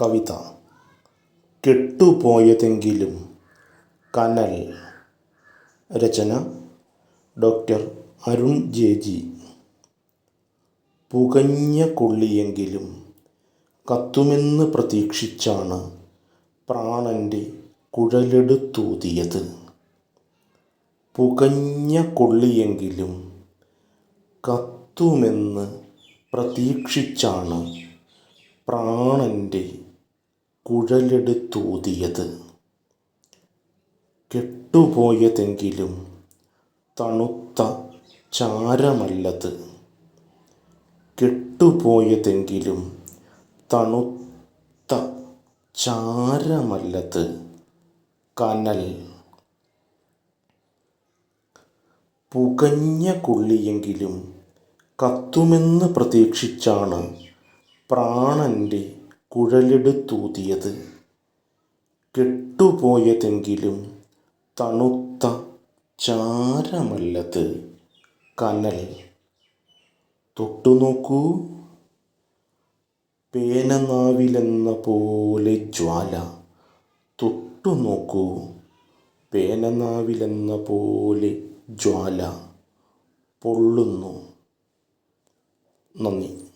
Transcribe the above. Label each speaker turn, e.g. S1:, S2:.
S1: കവിത. കെട്ടുപോയതെങ്കിലും കനൽ. രചന ഡോക്ടർ അരുൺ ജെ ജി പുകഞ്ഞ കൊള്ളിയെങ്കിലും കത്തുമെന്ന് പ്രതീക്ഷിച്ചാണ് പ്രാണന്റെ കുഴലെടുത്തൂതിയത്. പുകഞ്ഞ കൊള്ളിയെങ്കിലും കത്തുമെന്ന് പ്രതീക്ഷിച്ചാണ് പ്രാണന്റെ കുഴലെടുത്തൂതിയത്. കെട്ടുപോയതെങ്കിലും തണുത്ത ചാരമല്ലത്. കെട്ടുപോയതെങ്കിലും തണുത്ത ചാരമല്ലത്. കനൽ. പുകഞ്ഞ കൊള്ളിയെങ്കിലും കത്തുമെന്ന് പ്രതീക്ഷിച്ചാണ് പ്രാണന്റെ കുഴലെടുത്തൂതിയത് കെട്ടുപോയതെങ്കിലും തണുത്ത ചാരമല്ലത്. കനൽ. തൊട്ടുനോക്കൂ. പേനനാവിലെന്ന പോലെ ജ്വാല. തൊട്ടുനോക്കൂ. പേനനാവിലെന്ന പോലെ ജ്വാല. പൊള്ളുന്നു. നന്ദി.